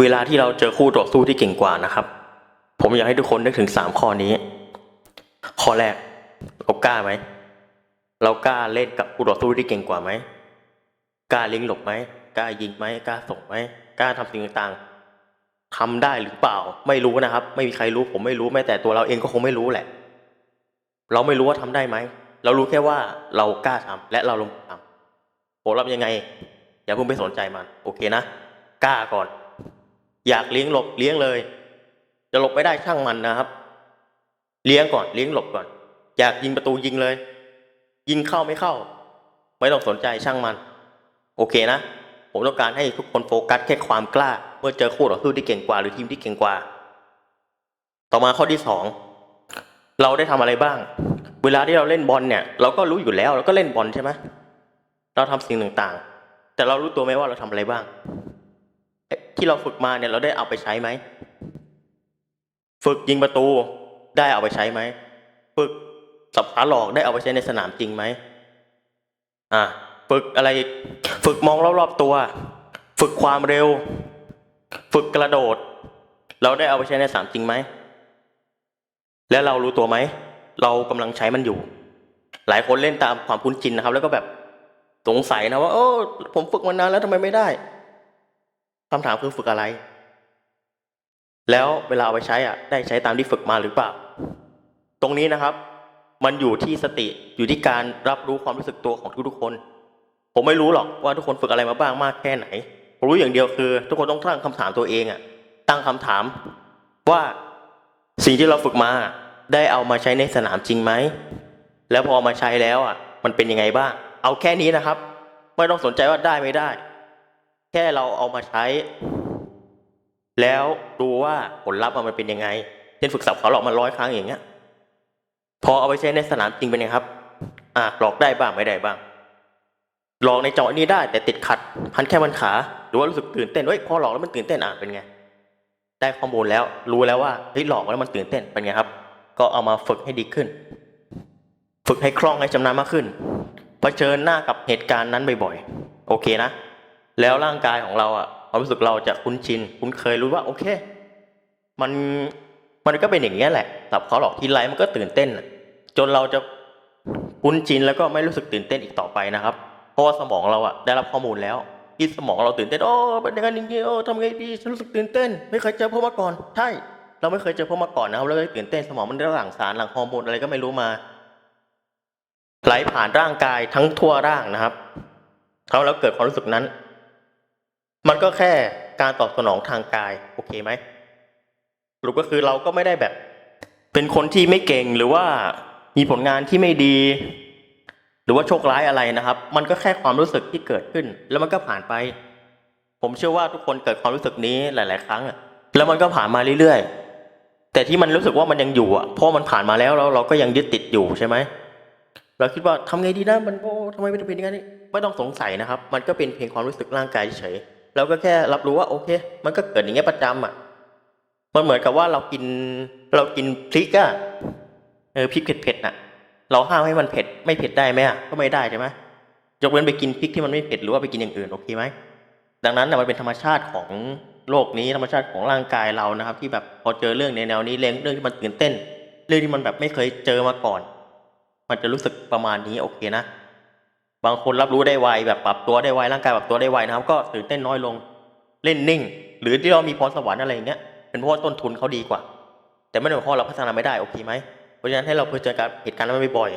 เวลาที่เราเจอคู่ต่อสู้ที่เก่งกว่านะครับ ผมอยากให้ทุกคนนึกถึงสามข้อนี้ ข้อแรก เรากล้าไหม เรากล้าเล่นกับคู่ต่อสู้ที่เก่งกว่าไหมกล้าเลิงหลบไหมกล้ายิงไหมกล้าส่งไหมกล้าทำสิ่งต่างๆทำได้หรือเปล่า ไม่รู้นะครับ ไม่มีใครรู้ ผมไม่รู้แม้แต่ตัวเราเองก็คงไม่รู้แหละ เราไม่รู้ว่าทำได้ไหมเรารู้แค่ว่าเรากล้าทำและเราลงทำผลลัพธ์ยังไง อย่าเพิ่งไปสนใจมัน โอเคนะ กล้าก่อน อยากเลี้ยงหลบเลี้ยงเลย จะหลบไม่ได้ช่างมันนะครับ เลี้ยงก่อนเลี้ยงหลบก่อน อยากยิงประตูยิงเลย ยิงเข้าไม่เข้า ไม่ต้องสนใจช่างมัน โอเคนะ ผมต้องการให้ทุกคนโฟกัสแค่ความกล้า เมื่อเจอคู่ต่อสู้ที่เก่งกว่า หรือทีมที่เก่งกว่า ต่อมาข้อที่สองเราได้ทำอะไรบ้าง เวลาที่เราเล่นบอลเนี่ย เราก็รู้อยู่แล้วเราก็เล่นบอลใช่ไหมเราทำสิ่งต่างๆ แต่เรารู้ตัวไหมว่าเราทำอะไรบ้าง ที่เราฝึกมาเนี่ยเราได้เอาไปใช้ไหม ฝึกยิงประตูได้เอาไปใช้ไหม ฝึกสับขาหลอกได้เอาไปใช้ในสนามจริงไหมอะฝึกอะไร ฝึกมองรอบๆตัว ฝึกความเร็ว ฝึกกระโดด เราได้เอาไปใช้ในสนามจริงไหม แล้วเรารู้ตัวไหม เรากำลังใช้มันอยู่ หลายคนเล่นตามความคุ้นชินนะครับ แล้วก็แบบสงสัยนะว่าโอ้ผมฝึกมานานแล้วทำไมไม่ได้ คำถามคือฝึกอะไร แล้วเวลาเอาไปใช้อะ ได้ใช้ตามที่ฝึกมาหรือเปล่า ตรงนี้นะครับ มันอยู่ที่สติอยู่ที่การรับรู้ความรู้สึกตัวของทุกๆคน ผมไม่รู้หรอกว่าทุกคนฝึกอะไรมาบ้างมากแค่ไหน ผมรู้อย่างเดียวคือ ทุกคนต้องตั้งคำถามตัวเองอะ ตั้งคำถาม ว่าสิ่งที่เราฝึกมา ได้เอามาใช้ในสนามจริงไหม แล้วพอมาใช้แล้วอะ มันเป็นยังไงบ้าง เอาแค่นี้นะครับ ไม่ต้องสนใจว่าได้ไม่ได้ แค่เราเอามาใช้ แล้วดูว่าผลลัพธ์มันเป็นยังไงเช่นฝึกสับเขาหลอกมาร้อยครั้งอย่างเงี้ย พอเอาไปใช้ในสนามจริงเป็นไงครับ อะหลอกได้บ้างไม่ได้บ้างหลอกในจาะนี้ได้ แต่ติดขัด พันแค่มันขาหรือว่ารู้สึกตื่นเต้นเฮ้ยพอหลอกแล้วมันตื่นเต้นอะเป็นไง ได้ข้อมูลแล้วรู้แล้วว่าเฮ้ยหลอกแล้วมันตื่นเต้นเป็นไงครับ ก็เอามาฝึกให้ดีขึ้น ฝึกให้คล่องให้ชำนาญมากขึ้นเผชิญหน้ากับเหตุการณ์นั้นบ่อยๆ โอเคนะ แล้วร่างกายของเราอะความรู้สึกเราจะคุ้นชินคุ้นเคยรู้ว่า โอเค มันมันก็เป็นอย่างเงี้แหละสับเขาหลอกทีไรมันก็ตื่นเต้น จนเราจะคุ้นชินแล้วก็ไม่รู้สึกตื่นเต้นอีกต่อไปนะครับ เพราะว่าสมองเราอะได้รับข้อมูลแล้วที่สมองเราตื่นเต้นโอ้เป็นอย่างนั้นอย่างนี้โอ้ทำไงดีฉันรู้สึกตื่นเต้น ไม่เคยเจอพวกมาก่อน ใช่ เราไม่เคยเจอพวกมาก่อนนะครับแล้วก็ตื่นเต้นสมองมันได้หลั่งสารหลั่งฮอร์โมนอะไรก็ไม่รู้มาไหลผ่านร่างกายทั้งทั่วร่างนะครับเขาแล้วเกิดความรู้สึกนั้น มันก็แค่การตอบสนองทางกาย โอเคไหมสรุปก็คือเราก็ไม่ได้แบบ เป็นคนที่ไม่เก่งหรือว่ามีผลงานที่ไม่ดี หรือว่าโชคร้ายอะไรนะครับ มันก็แค่ความรู้สึกที่เกิดขึ้น แล้วมันก็ผ่านไป ผมเชื่อว่าทุกคนเกิดความรู้สึกนี้หลาย ๆ ครั้งแล้วมันก็ผ่านมาเรื่อยๆแต่ที่มันรู้สึกว่ามันยังอยู่อะเพราะมันผ่านมาแล้วแล้วเราก็ยังยึดติดอยู่ใช่ไหมเราคิดว่าทำไงดีนะมันโอ้ทำไมไม่เป็นอย่างนี้ไม่ต้องสงสัยนะครับ มันก็เป็นเพียงความรู้สึกร่างกายเฉย เราก็แค่รับรู้ว่าโอเค มันก็เกิดอย่างเงี้ยประจำอะ มันเหมือนกับว่าเรากินเรากินพริกอะเออพริกเผ็ดๆน่ะ เราห้ามให้มันเผ็ดไม่เผ็ดได้ไหมอะก็ไม่ได้ใช่ไหมยกเว้นไปกินพริกที่มันไม่เผ็ดหรือว่าไปกินอย่างอื่นโอเคไหมดังนั้นน่ะมันเป็นธรรมชาติของโลกนี้ธรรมชาติของร่างกายเรานะครับ ที่แบบพอเจอเรื่องในแนวนี้เรื่องเรื่องที่มันตื่นเต้น เรื่องที่มันแบบไม่เคยเจอมาก่อน มันจะรู้สึกประมาณนี้โอเคนะ บางคนรับรู้ได้ไวแบบปรับตัวได้ไวร่างกายปรับตัวได้ไวนะครับ ก็ตื่นเต้นน้อยลงเล่นนิ่ง หรือที่เรามีพรสวรรค์อะไรอย่างเงี้ยเป็นเพราะว่าต้นทุนเขาดีกว่า แต่ไม่ได้หมายความเราพัฒนาไม่ได้โอเคไหมเพราะฉะนั้นให้เราเผชิญกับเหตุการณ์นั้นบ่อย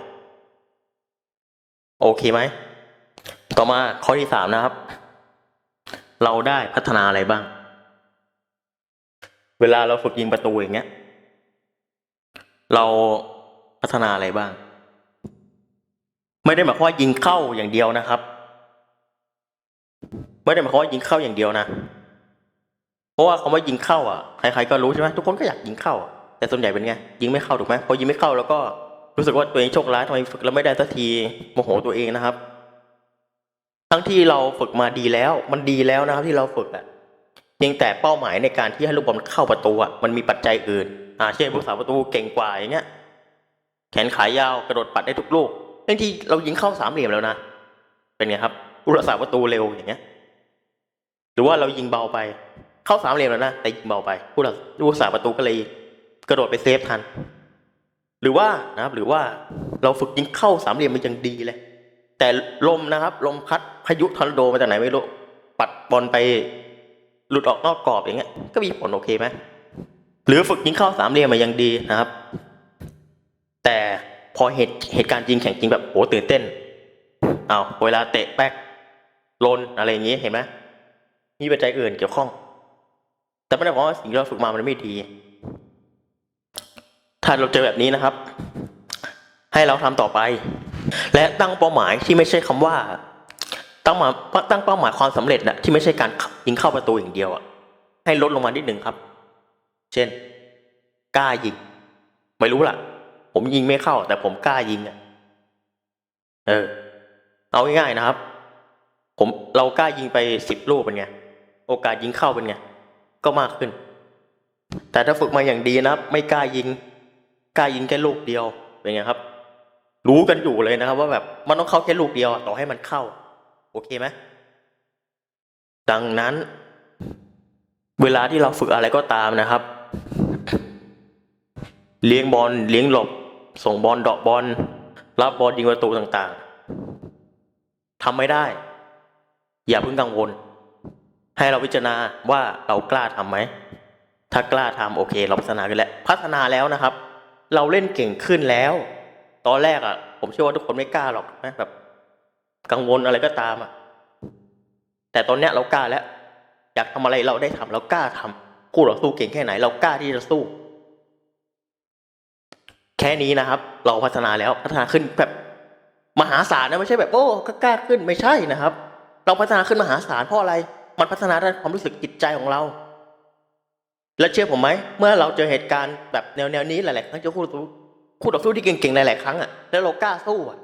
โอเคไหมต่อมาข้อที่สามนะครับ เราได้พัฒนาอะไรบ้าง เวลาเราฝึกยิงประตูอย่างเงี้ย เราพัฒนาอะไรบ้าง ไม่ได้หมายความว่ายิงเข้าอย่างเดียวนะครับ ไม่ได้หมายความว่ายิงเข้าอย่างเดียวนะ เพราะว่าคำว่ายิงเข้าอะใครๆก็รู้ใช่ไหมทุกคนก็อยากยิงเข้า แต่ส่วนใหญ่เป็นไงยิงไม่เข้าถูกไหมพอยิงไม่เข้าแล้วก็รู้สึกว่าตัวเองโชคร้ายทำไมฝึกแล้วไม่ได้สักทีโมโหตัวเองนะครับ ทั้งที่เราฝึกมาดีแล้ว มันดีแล้วนะครับที่เราฝึกอะเพียงแต่เป้าหมายในการที่ให้ลูกบอลเข้าประตูอะมันมีปัจจัยอื่นอ่าเช่นผู้สาประตูเก่งกว่าอย่างเงี้ยแขนขายาวกระโดดปัดได้ทุกลูก บางทีเรายิงเข้าสามเหลี่ยมแล้วนะ เป็นไงครับผู้รักษาประตูเร็วอย่างเงี้ย หรือว่าเรายิงเบาไป เข้าสามเหลี่ยมแล้วนะแต่ยิงเบาไปผู้รักผู้สาประตูก็เลยกระโดดไปเซฟทัน หรือว่านะครับ หรือว่าเราฝึกยิงเข้าสามเหลี่ยมมันยังดีเลย แต่ลมนะครับ ลมพัดพายุทอร์นาโดมาจากไหนไม่รู้ปัดบอลไปหลุดออกนอกกรอบอย่างเงี้ย ก็มีผลโอเคไหมหรือฝึกยิงเข้าสามเหลี่ยมมายังดีนะครับ แต่ พอเหตุเหตุการณ์จริงแข่งจริงแบบโหตื่นเต้นเอาเวลาเตะแป๊กลนอะไรอย่างงี้เห็นไหมมีปัจจัยอื่นเกี่ยวข้อง แต่ไม่ได้บอกว่าสิ่งที่เราฝึกมามันไม่ดี ถ้าเราเจอแบบนี้นะครับ ให้เราทำต่อไป และตั้งเป้าหมายที่ไม่ใช่คำว่า ตั้งมาตั้งเป้าหมายความสำเร็จนะที่ไม่ใช่การยิงเข้าประตูอย่างเดียวอะให้ลดลงมานิดหนึ่งครับ เช่นกล้ายิงไม่รู้ล่ะ ผมยิงไม่เข้า แต่ผมกล้ายิงอะเออ เอาง่ายๆนะครับ ผมเรากล้ายิงไปสิบลูกเป็นไง โอกาสยิงเข้าเป็นไง ก็มากขึ้น แต่ถ้าฝึกมาอย่างดีนะครับ ไม่กล้ายิง กล้ายิงแค่ลูกเดียวเป็นไงครับ รู้กันอยู่เลยนะครับ ว่าแบบมันต้องเข้าแค่ลูกเดียวต่อให้มันเข้า โอเคไหมดังนั้น เวลาที่เราฝึกอะไรก็ตามนะครับ เลี้ยงบอลเลี้ยงหลบ ส่งบอลเดอกบอลรับบอลยิงประตูต่างๆทำไม่ได้ อย่าเพิ่งกังวล ให้เราพิจารณาว่าเรากล้าทำไหม ถ้ากล้าทำโอเค เราพัฒนาขึ้นแล้วพัฒนาแล้วนะครับ เราเล่นเก่งขึ้นแล้ว ตอนแรกอะ ผมเชื่อว่าทุกคนไม่กล้าหรอกนะแบบ กังวลอะไรก็ตามอะแต่ตอนเนี้ยเรากล้าแล้ว อยากทำอะไรเราได้ทำเรากล้าทำคู่เราสู้เก่งแค่ไหน เรากล้าที่จะสู้ แค่นี้นะครับ เราพัฒนาแล้วพัฒนาขึ้นแบบมหาศาลนะไม่ใช่แบบโอ้ก็กล้าขึ้นไม่ใช่นะครับ เราพัฒนาขึ้นมหาศาลเพราะอะไร มันพัฒนาด้านความรู้สึกจิตใจของเรา และเชื่อผมไหมเมื่อเราเจอเหตุการณ์แบบแนวแนวนี้หลายๆครั้งเจะคู่ต่อสู้คู่ต่อสู้ที่เก่งๆหลายๆครั้งอะแล้วเรากล้าสู้อะ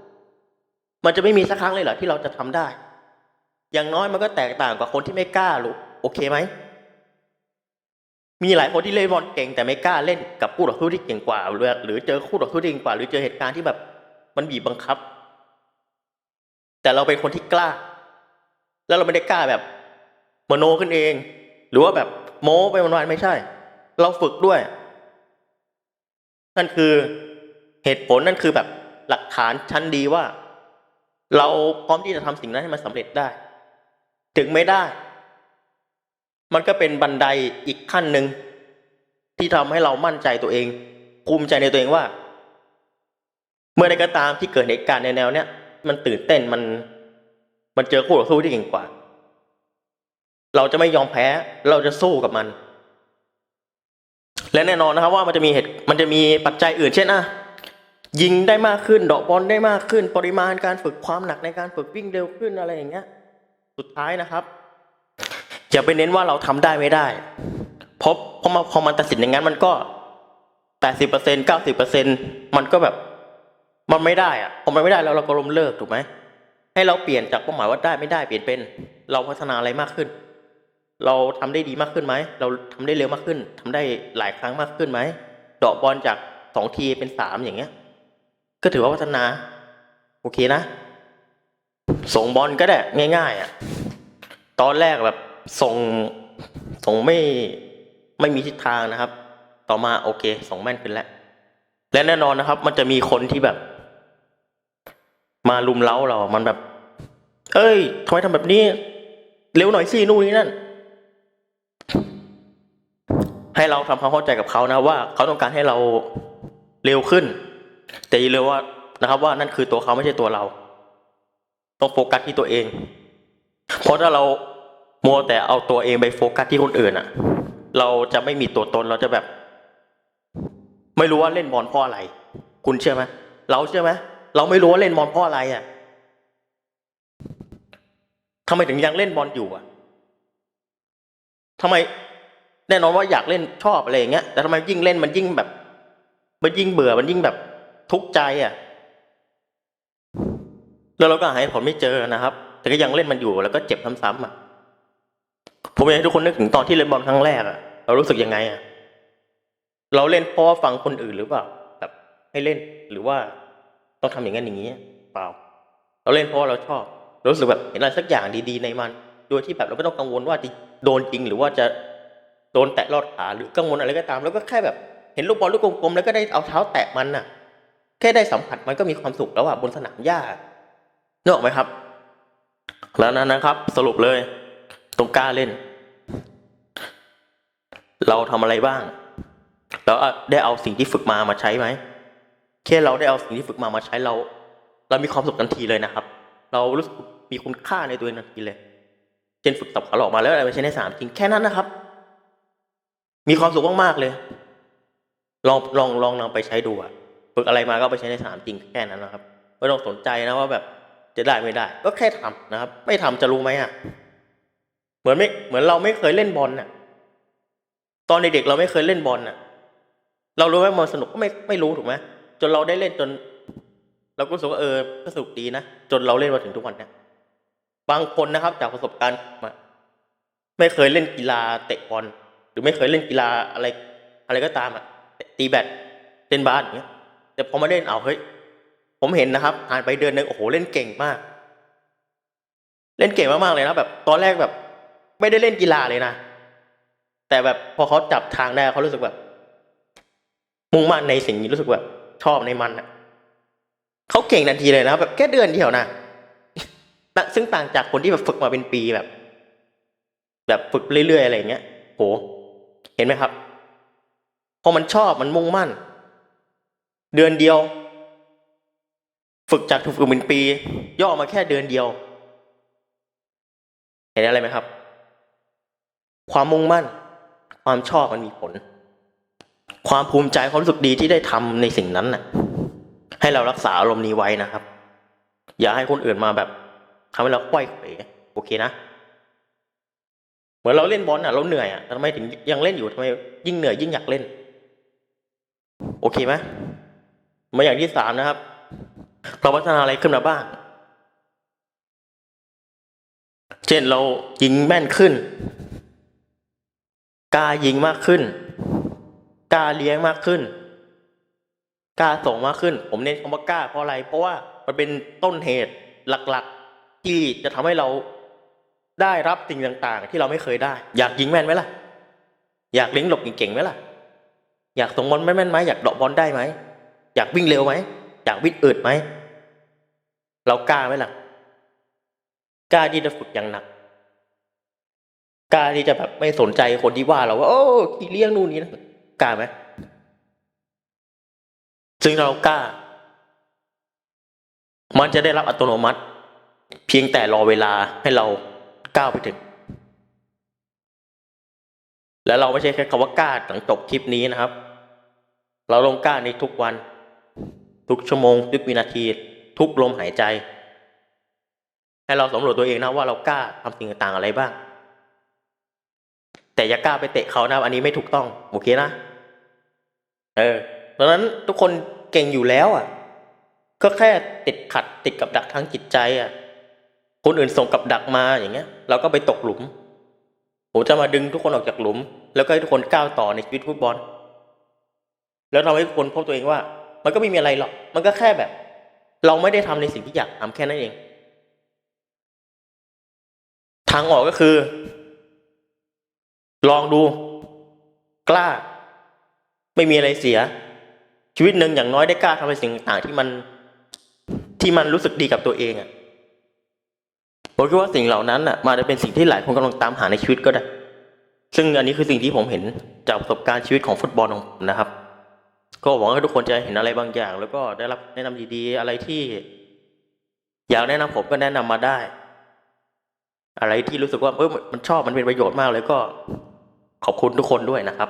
มันจะไม่มีสักครั้งเลยเหรอที่เราจะทำได้ อย่างน้อยมันก็แตกต่างกว่าคนที่ไม่กล้าลูกโอเคไหม มีหลายคนที่เล่นบอลเก่งแต่ไม่กล้าเล่นกับคู่ต่อสู้ที่เก่งกว่าหรือเจอคู่ต่อสู้ที่เก่งกว่า หรือเจอเหตุการณ์ที่แบบมันบีบบังคับ แต่เราเป็นคนที่กล้า แล้วเราไม่ได้กล้าแบบมโนขึ้นเอง หรือว่าแบบโม้ไปวันๆไม่ใช่ เราฝึกด้วย นั่นคือเหตุผลนั่นคือแบบหลักฐานชั้นดีว่า เราพร้อมที่จะทำสิ่งนั้นให้มันสำเร็จได้ ถึงไม่ได้ มันก็เป็นบันไดอีกขั้นหนึ่งที่ทำให้เรามั่นใจตัวเองภูมิใจในตัวเองว่า เมื่อใดก็ตามที่เกิดเหตุการณ์ในแนวเนี้ยมันตื่นเต้นมัน มันเจอคู่ต่อสู้ที่เก่งกว่า เราจะไม่ยอมแพ้เราจะสู้กับมัน และแน่นอนนะครับว่ามันจะมีเหตุมันจะมีปัจจัยอื่นเช่นอะยิงได้มากขึ้นดอกบอลได้มากขึ้น ปริมาณการฝึกความหนักในการฝึกวิ่งเร็วขึ้นอะไรอย่างเงี้ย สุดท้ายนะครับ อย่าไปเน้นว่าเราทำได้ไม่ได้เพราะพอมาพอมันตัดสินอย่างนั้นมันก็แปดสิบเปอร์เซ็นเก้าสิบเปอร์เซ็นมันก็แบบมันไม่ได้อะพอมันไม่ได้แล้วเราก็ล้มเลิกถูกไหมให้เราเปลี่ยนจากเป้าหมายว่าได้ไม่ได้เปลี่ยนเป็น เราพัฒนาอะไรมากขึ้น เราทำได้ดีมากขึ้นไหมเราทำได้เร็วมากขึ้นทำได้หลายครั้งมากขึ้นไหมเดอกบอลจากสองทีเป็นสามอย่างเงี้ย ก็ถือว่าพัฒนา โอเคนะ ส่งบอลก็ได้ง่าย ๆอะ ตอนแรกแบบ ส่งส่งไม่ไม่มีทิศทางนะครับ ต่อมาโอเคส่งแม่นขึ้นแล้วและแน่นอนนะครับ มันจะมีคนที่แบบ มาลุมเล้าเรา มันแบบ เอ้ยทำไมทำแบบนี้ เร็วหน่อยสินู่นนี่นั่น ให้เราทำความเข้าใจกับเขานะว่าเขาต้องการให้เราเร็วขึ้น แต่อย่าลืมว่านะครับ ว่านั่นคือตัวเขาไม่ใช่ตัวเรา ต้องโฟกัสที่ตัวเอง เพราะถ้าเรา มัวแต่เอาตัวเองไปโฟกัสที่คนอื่นอะเราจะไม่มีตัวตนเราจะแบบ ไม่รู้ว่าเล่นบอลเพราะอะไร คุณเชื่อไหมเราเชื่อไหมเราไม่รู้ว่าเล่นบอลเพราะอะไรอะทำไมถึงยังเล่นบอลอยู่อะทำไมแน่นอนว่าอยากเล่นชอบอะไรอย่างเงี้ยแต่ทำไมยิ่งเล่นมันยิ่งแบบ มันยิ่งเบื่อมันยิ่งแบบทุกข์ใจอะแล้วเราก็หาให้ผลไม่เจอนะครับ แต่ก็ยังเล่นมันอยู่แล้วก็เจ็บซ้ำๆอะ ผมอยากให้ทุกคนนึกถึงตอนที่เล่นบอลครั้งแรกอะเรารู้สึกยังไงอะเราเล่นเพราะว่าฟังคนอื่นหรือเปล่าแบบให้เล่นหรือว่าต้องทำอย่างนั้นอย่างนี้เปล่า เราเล่นเพราะเราชอบรู้สึกแบบเห็นอะไรสักอย่างดีๆในมัน โดยที่แบบเราไม่ต้องกังวลว่าจะโดนจริงหรือว่าจะโดนแตะลอดขาหรือกังวลอะไรก็ตาม แล้วก็แค่แบบเห็นลูกบอลลูกกลมๆแล้วก็ได้เอาเท้าแตะมันน่ะ แค่ได้สัมผัสมันก็มีความสุขแล้วอะบนสนามหญ้านึกออกไหมครับ แล้วนั้นนะครับ สรุปเลย ตรงกล้าเล่น เราทำอะไรบ้างแล้วได้เอาสิ่งที่ฝึกมามาใช้ไหมแค่เราได้เอาสิ่งที่ฝึกมามาใช้เรา เรามีความสุขทันทีเลยนะครับ เรารู้สึกมีคุณค่าในตัวเองทันทีเลยเช่นฝึกตับขาหลอกมาแล้วอะไรไปใช้ในสนามจริงแค่นั้นนะครับ มีความสุขมากๆเลย ลองลองลองนำไปใช้ดูอะฝึกอะไรมาก็ไปใช้ในสนามจริงแค่นั้นนะครับไม่ต้องสนใจนะว่าแบบจะได้ไม่ได้ ก็แค่ทำนะครับ ไม่ทำจะรู้ไหมอะ เหมือนไม่เหมือนเราไม่เคยเล่นบอลน่ะ ตอนเด็กๆเราไม่เคยเล่นบอลน่ะ เรารู้ไหมมันสนุกก็ไม่ไม่รู้ถูกไหมจนเราได้เล่นจน เราก็รู้สึกว่าเออก็สนุกดีนะจนเราเล่นมาถึงทุกวันเนี้ยบางคนนะครับ จากประสบการณ์มาไม่เคยเล่นกีฬาเตะบอลหรือไม่เคยเล่นกีฬาอะไร อะไรก็ตามอะตีแบดเล่นบาสอย่างเงี้ย แต่พอมาเล่นเอาเฮ้ยผมเห็นนะครับผ่านไปเดือนหนึงโอ้โหเล่นเก่งมาก เล่นเก่งมากๆเลยนะแบบ ตอนแรกแบบ ไม่ได้เล่นกีฬาเลยนะ แต่แบบพอเขาจับทางได้เขารู้สึกแบบ มุ่งมั่นในสิ่งนี้รู้สึกแบบชอบในมันอะเขาเก่งทันทีเลยนะแบบแค่เดือนเดียวนะนะซึ่งต่างจากคนที่แบบฝึกมาเป็นปีแบบ แบบฝึกเรื่อยๆอะไรอย่างเงี้ยโหเห็นไหมครับ พอมันชอบมันมุ่งมั่น เดือนเดียว ฝึกจากถูกฝึกเป็นปี ย่อมาแค่เดือนเดียว เห็นอะไรไหมครับ ความมุ่งมั่น ความชอบมันมีผล ความภูมิใจความรู้สึกดีที่ได้ทำในสิ่งนั้นน่ะ ให้เรารักษาอารมณ์นี้ไว้นะครับ อย่าให้คนอื่นมาแบบทำให้เราควยเขวโอเคนะเหมือนเราเล่นบอลอะเราเหนื่อยอะแต่ทำไมถึงยังเล่นอยู่ทำไมยิ่งเหนื่อยยิ่งอยากเล่น โอเคไหมมาอย่างที่สามนะครับเราพัฒนาอะไรขึ้นมาบ้าง เช่นเรายิงแม่นขึ้น กล้ายิงมากขึ้นกล้าเลี้ยงมากขึ้นกล้าส่งมากขึ้น ผมเน้นคำว่ากล้าเพราะอะไร เพราะว่ามันเป็นต้นเหตุหลักๆ ที่จะทำให้เราได้รับสิ่งต่างๆ ที่เราไม่เคยได้ อยากยิงแม่นไหมล่ะ อยากเลี้ยงหลบเก่งๆไหมล่ะ อยากส่งบอลแม่นๆไหมอยากเดอกบอลได้ไหมอยากวิ่งเร็วไหมอยากวิ่งอึดไหมเรากล้าไหมล่ะกล้าที่จะฝึกอย่างหนัก กล้าที่จะแบบไม่สนใจคนที่ว่าเราว่า โอ้ขี้เลี้ยงนู่นนี่นะกล้าไหมซึ่งเรากล้า มันจะได้รับอัตโนมัติ เพียงแต่รอเวลาให้เราก้าวไปถึง แล้วเราไม่ใช่แค่คำว่ากล้าหลังจบคลิปนี้นะครับ เราลงกล้าในทุกวัน ทุกชั่วโมง ทุกวินาที ทุกลมหายใจ ให้เราสำรวจตัวเองนะว่าเรากล้าทำสิ่งต่างๆอะไรบ้าง แต่อย่ากล้าไปเตะเขานะอันนี้ไม่ถูกต้องโอเคนะเออดังนั้นทุกคนเก่งอยู่แล้วอะ ก็แค่ติดขัดติดกับดักทางจิตใจอะ คนอื่นส่งกับดักมาอย่างเงี้ย เราก็ไปตกหลุมผมจะมาดึงทุกคนออกจากหลุม แล้วก็ให้ทุกคนก้าวต่อในชีวิตฟุตบอล แล้วทำให้ทุกคนพบตัวเองว่า มันก็ไม่มีอะไรหรอก มันก็แค่แบบ เราไม่ได้ทำในสิ่งที่อยากทำแค่นั้นเอง ทางออกก็คือ ลองดู กล้า ไม่มีอะไรเสีย ชีวิตหนึ่งอย่างน้อยได้กล้าทำในสิ่งต่างที่มัน ที่มันรู้สึกดีกับตัวเองอะ่ะผมคิดว่าสิ่งเหล่านั้นอะมาจะเป็นสิ่งที่หลายคนกำลังตามหาในชีวิตก็ได้ ซึ่งอันนี้คือสิ่งที่ผมเห็นจากประสบการณ์ชีวิตของฟุตบอลของผมนะครับ ก็หวังว่าทุกคนจะเห็นอะไรบางอย่าง แล้วก็ได้รับแนะนำดีๆ อะไรที่ อยากแนะนำผมก็แนะนำมาได้ อะไรที่รู้สึกว่าเออมันชอบมันเป็นประโยชน์มากเลยก็ ขอบคุณทุกคนด้วยนะครับ